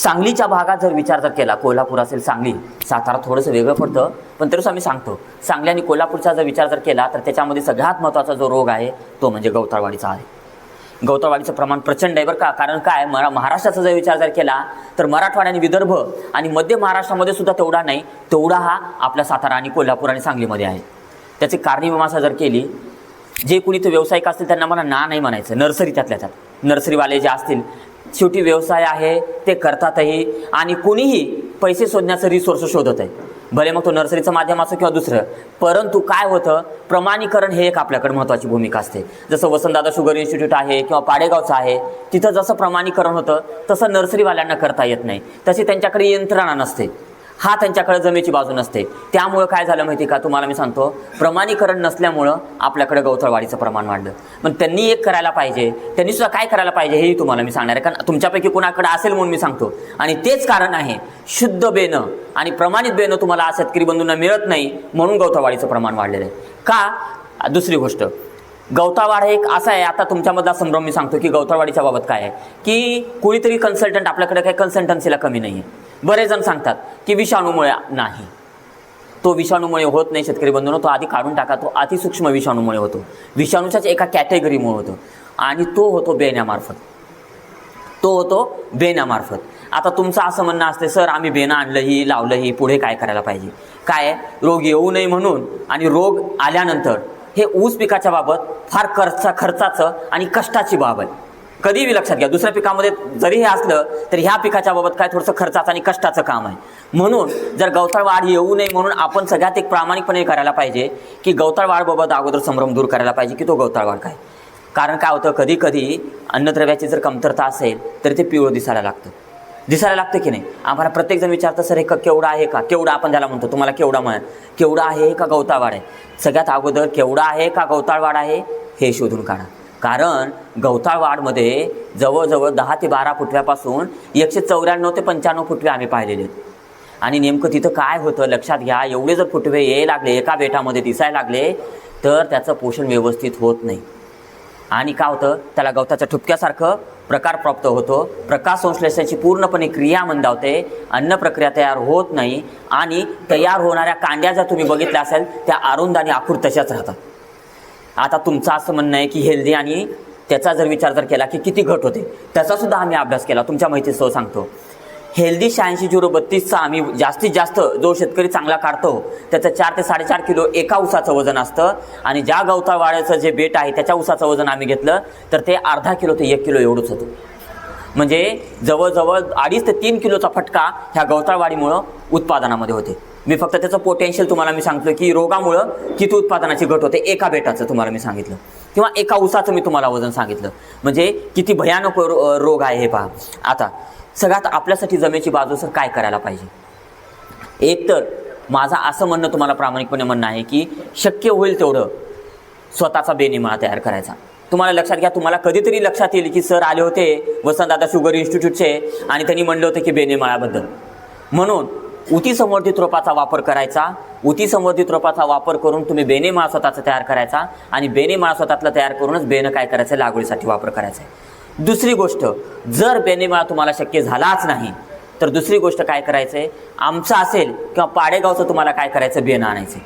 सांगलीच्या भागात जर विचार जर केला कोल्हापूर असेल सांगली सातारा थोडंसं वेगळं पडतं पण तरीच आम्ही सांगतो सांगली आणि कोल्हापूरचा जर विचार जर केला तर त्याच्यामध्ये सगळ्यात महत्त्वाचा जो रोग आहे तो म्हणजे गवताळवाडीचा आहे. गवताळवाडीचं प्रमाण प्रचंड आहे बरं का कारण काय मरा महाराष्ट्राचा जर विचार जर केला तर मराठवाडा आणि विदर्भ आणि मध्य महाराष्ट्रामध्ये सुद्धा तेवढा नाही तेवढा हा आपला सातारा आणि कोल्हापूर आणि सांगलीमध्ये आहे. त्याची कारणी जर केली जे कुणी तो व्यावसायिक असतील त्यांना मला ना नाही म्हणायचं नर्सरी त्यातल्या त्यात. नर्सरीवाले जे असतील शेवटी व्यवसाय आहे ते करतातही आणि कोणीही पैसे शोधण्याचं रिसोर्स शोधत आहे. भले मग तो नर्सरीचं माध्यम असो किंवा दुसरं परंतु काय होतं प्रमाणीकरण हे एक आपल्याकडे महत्त्वाची भूमिका असते. जसं वसंतदादा शुगर इन्स्टिट्यूट आहे किंवा पाडेगावचं आहे तिथं जसं प्रमाणीकरण होतं तसं नर्सरीवाल्यांना करता येत नाही. तशी त्यांच्याकडे यंत्रणा नसते. हा त्यांच्याकडे जमेची बाजू नसते. त्यामुळं काय झालं माहिती का? तुम्हाला मी सांगतो. प्रमाणीकरण नसल्यामुळं आपल्याकडे गवतळवाढीचं प्रमाण वाढलं. पण त्यांनी एक करायला पाहिजे. त्यांनी सुद्धा काय करायला पाहिजे हेही तुम्हाला मी सांगणार आहे. कारण तुमच्यापैकी कुणाकडे असेल म्हणून मी सांगतो. आणि तेच कारण आहे शुद्ध बेनं आणि प्रमाणित बेनं तुम्हाला शेतकरी बंधूंना मिळत नाही म्हणून गवतळवाढीचं प्रमाण वाढलेलं आहे. का? दुसरी गोष्ट. गवतावाड एक असं आहे. आता तुमच्यामधला संभ्रम मी सांगतो की गवतावाडीच्या बाबत काय आहे? की कुणीतरी कन्सल्टंट आपल्याकडे काही कन्सल्टन्सीला कमी नाही आहे बरेच जण सांगतात की विषाणूमुळे नाही. तो विषाणूमुळे होत नाही शेतकरी बंधून. तो आधी काढून टाका तो अतिसूक्ष्म विषाणूमुळे होतो. विषाणूच्याच एका कॅटेगरीमुळे होतो. आणि तो होतो बेण्यामार्फत. तो होतो बेण्यामार्फत. आता तुमचं असं म्हणणं असते सर आम्ही बेणं आणलंही लावलंही पुढे काय करायला पाहिजे? काय? रोग येऊ नये म्हणून. आणि रोग आल्यानंतर हे ऊस पिकाच्या बाबत फार खर्चा खर्चाचं आणि कष्टाची बाब आहे. कधीही लक्षात घ्या. दुसऱ्या पिकामध्ये जरी हे असलं तरी ह्या पिकाच्या बाबत काय थोडंसं खर्चाचं आणि कष्टाचं काम आहे. म्हणून जर गवताळ वाढ येऊ नये म्हणून आपण सगळ्यात एक प्रामाणिकपणे करायला पाहिजे की गवताळ वाढबाबत अगोदर संभ्रम दूर करायला पाहिजे की तो गवताळ वाढ काय. कारण काय होतं कधी कधी अन्नद्रव्याची जर कमतरता असेल तर ते पिवळं दिसायला लागतं. दिसायला लागतं की नाही? आम्हाला प्रत्येकजण विचारतं सर हे का केवढा आहे का? केवढा आपण त्याला म्हणतो तुम्हाला केवढा म्हण केवढा आहे का गवताळवाड आहे? सगळ्यात अगोदर केवढा आहे का गवताळवाड आहे? हे शोधून काढा. कारण गवताळवाडमध्ये जवळजवळ दहा ते बारा फुटव्यापासून एकशे चौऱ्याण्णव ते पंच्याण्णव फुटवे आम्ही पाहिलेले आहेत. आणि नेमकं तिथं काय होतं लक्षात घ्या एवढे जर फुटवे ये लागले एका बेटामध्ये दिसायला लागले तर त्याचं पोषण व्यवस्थित होत नाही. आणि काय होतं त्याला गवताच्या ठुपक्यासारखं प्रकार प्राप्त होतो. प्रकाश संश्लेषणाची पूर्णपणे क्रिया मंदावते अन्न प्रक्रिया तयार होत नाही आणि तयार होणाऱ्या कांड्या जर तुम्ही बघितल्या असेल त्या अरुंद आणि आखूर तशाच राहतात. आता तुमचं असं म्हणणं आहे की हेल्दी आणि त्याचा जर विचार जर केला की किती घट होते त्याचा सुद्धा आम्ही अभ्यास केला. तुमच्या माहितीसह सांगतो. हेल्दी शहाऐंशी झिरो बत्तीसचा आम्ही जास्तीत जास्त जो शेतकरी चांगला काढतो त्याचं चार ते साडेचार किलो एका उसाचं वजन असतं आणि ज्या गवतावाड्याचं जे बेट आहे त्याच्या उसाचं वजन आम्ही घेतलं तर ते अर्धा किलो ते एक किलो एवढंच होतं. म्हणजे जवळजवळ अडीच ते तीन किलोचा फटका ह्या गवताळवाडीमुळं उत्पादनामध्ये होते. मी फक्त त्याचं पोटेन्शियल तुम्हाला मी सांगतो की रोगामुळं किती उत्पादनाची घट होते एका बेटाचं तुम्हाला मी सांगितलं. किंवा एका उसाचं मी तुम्हाला वजन सांगितलं. म्हणजे किती भयानक रो- रोग आहे हे पहा. आता सगळ्यात आपल्यासाठी जमेची बाजू सर काय करायला पाहिजे? एक तर माझं असं म्हणणं तुम्हाला प्रामाणिकपणे म्हणणं आहे की शक्य होईल तेवढं स्वतःचा बेनिमाळा तयार करायचा. तुम्हाला लक्षात घ्या तुम्हाला कधीतरी लक्षात येईल की सर आले होते वसंतदादा शुगर इन्स्टिट्यूटचे आणि त्यांनी म्हणलं होतं की बेनिमाळाबद्दल. म्हणून उती संवर्धित रोपाचा वापर करायचा. उती संवर्धित रोपाचा वापर करून तुम्ही बेनेमाळा स्वतःचा तयार करायचा आणि बेनेमाळा स्वतःतला तयार करूनच बेनं काय करायचं? लागवडीसाठी वापर करायचा आहे. दुसरी गोष्ट जर बेनेमाळा तुम्हाला शक्य झालाच नाही तर दुसरी गोष्ट काय करायचं आहे आमचं असेल किंवा पाडेगावचं तुम्हाला काय करायचं? बेनं आणायचं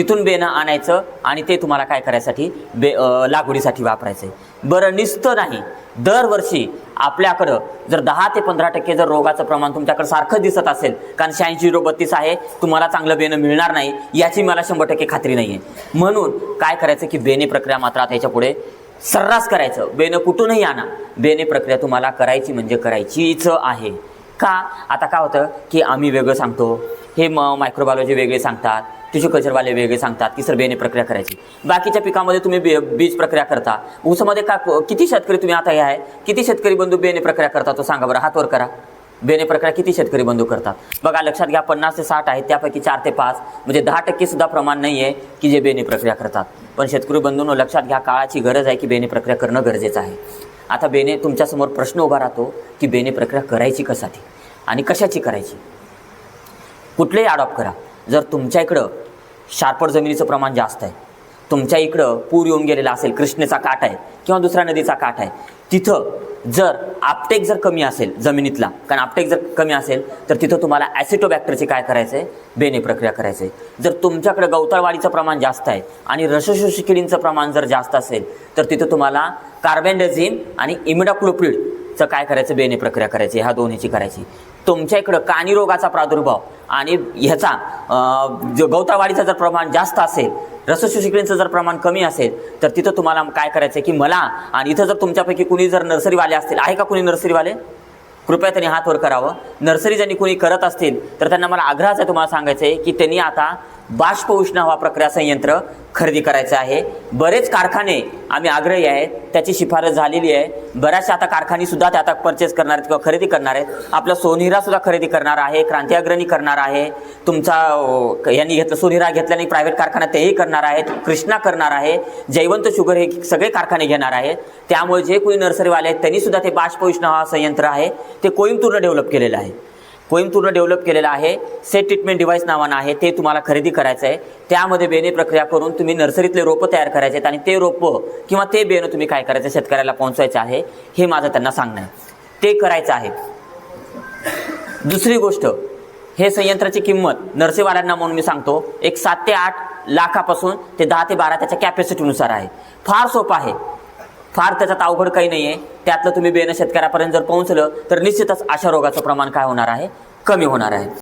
तिथून बेनं आणायचं आणि ते तुम्हाला काय करायसाठी बे लागवडीसाठी वापरायचं. आहे बरं निसतं नाही. दरवर्षी आपल्याकडं जर दहा ते पंधरा टक्के जर रोगाचं प्रमाण तुमच्याकडे सारखं दिसत असेल कारण शहाऐंशी झिरो बत्तीस आहे तुम्हाला चांगलं बेणं मिळणार नाही याची मला शंभर टक्के खात्री नाही आहे म्हणून काय करायचं की बेने प्रक्रिया मात्र आता याच्यापुढे सर्रास करायचं. बेणं कुठूनही आणा. बेने प्रक्रिया तुम्हाला करायची म्हणजे करायचीच आहे. का? आता काय होतं की आम्ही वेगळं सांगतो. हे म मायक्रोबायोलॉजी वेगळे सांगतात. टिश्यू कल्चरवाले वेगळे सांगतात की सर बेने प्रक्रिया करायची. बाकीच्या पिकामध्ये तुम्ही बे बीज प्रक्रिया करता. ऊसामध्ये का किती शेतकरी तुम्ही आता हे आहे? किती शेतकरी बंधू बेने प्रक्रिया करता तो सांगा बरं हातवर करा. बेने प्रक्रिया किती शेतकरी बंधू करतात? बघा लक्षात घ्या पन्नास ते साठ आहेत त्यापैकी चार ते पाच म्हणजे दहा टक्के सुद्धा प्रमाण नाही आहे की जे बेने प्रक्रिया करतात. पण शेतकरी बंधूंनो लक्षात घ्या काळाची गरज आहे की बेने प्रक्रिया करणं गरजेचं आहे. आता बेने तुमच्यासमोर प्रश्न उभा राहतो की बेने प्रक्रिया करायची कशासाठी? आणि कशाची करायची? कुठलेही अडॉप्ट करा. जर तुमच्या इकडं शार्पट जमिनीचं प्रमाण जास्त आहे तुमच्या इकडं पूर येऊन गेलेला असेल कृष्णेचा काठ आहे किंवा दुसऱ्या नदीचा काठ आहे तिथं जर आपटेक जर कमी असेल जमिनीतला कारण आपटेक जर कमी असेल तर तिथं तुम्हाला ॲसिटोबॅक्टरची काय करायचं आहे? बेने प्रक्रिया करायचं आहे. जर तुमच्याकडे गवताळवाढीचं प्रमाण जास्त आहे आणि रसशोषी किडींचं प्रमाण जर जास्त असेल तर तिथं तुम्हाला कार्बेंडेझिम आणि इमिडाक्लोप्रिडचं काय करायचं बेने प्रक्रिया करायची ह्या दोन्हीची करायची तुमच्या इकडं कानी रोगाचा प्रादुर्भाव आणि ह्याचा अं, जो गवतावाढीचं जर प्रमाण जास्त असेल रसशोषिकीचं जर प्रमाण कमी असेल तर तिथं तुम्हाला काय करायचं की मला आणि इथं जर तुमच्यापैकी कुणी जर नर्सरीवाले असतील आहे का कुणी नर्सरीवाले? कृपया त्यांनी हातवर करावं. नर्सरी ज्यांनी कोणी करत असतील तर त्यांना मला आग्रहाचं आहे तुम्हाला सांगायचं आहे की त्यांनी आता बाष्प उष्ण हवा प्रक्रिया संयंत्र खरेदी करायचं आहे. बरेच कारखाने आम्ही आग्रही आहेत त्याची शिफारस झालेली आहे. बऱ्याचशा आता कारखाने सुद्धा ते आता परचेस करणार आहेत किंवा खरेदी करणार आहेत. आपला सोनिरा सुद्धा खरेदी करणार आहे क्रांती अग्रणी करणार आहे. तुमचा यांनी घेतलं सोनिरा घेतल्याने प्रायव्हेट कारखाना तेही करणार आहेत. कृष्णा करणार आहे. जयवंत शुगर हे सगळे कारखाने घेणार आहेत. त्यामुळे जे कोणी नर्सरीवाले आहेत त्यांनी सुद्धा ते बाष्प उष्ण हवा संयंत्र आहे. ते कोईमतूरनं डेव्हलप केलेलं आहे. कोईमतूरनं डेव्हलप केलेलं आहे. सेट ट्रीटमेंट डिव्हाइस नावानं आहे. ते तुम्हाला खरेदी करायचं आहे. त्यामध्ये बेणे प्रक्रिया करून तुम्ही नर्सरीतले रोपं तयार करायचे आहेत आणि ते रोपं किंवा ते बेणं तुम्ही काय करायचं शेतकऱ्याला पोहोचवायचं आहे हे माझं त्यांना सांगणं आहे. ते करायचं आहे. दुसरी गोष्ट हे संयंत्राची किंमत नर्सेवाल्यांना म्हणून मी सांगतो एक सात ते आठ लाखापासून ते दहा ते बारा त्याच्या कॅपॅसिटीनुसार आहे. फार सोपं आहे. फार त्याच्यात अवघड काही नाही आहे त्यातलं तुम्ही बेनं शेतकऱ्यापर्यंत जर पोहोचलं तर निश्चितच अशा रोगाचं प्रमाण काय होणार आहे? कमी होणार आहे.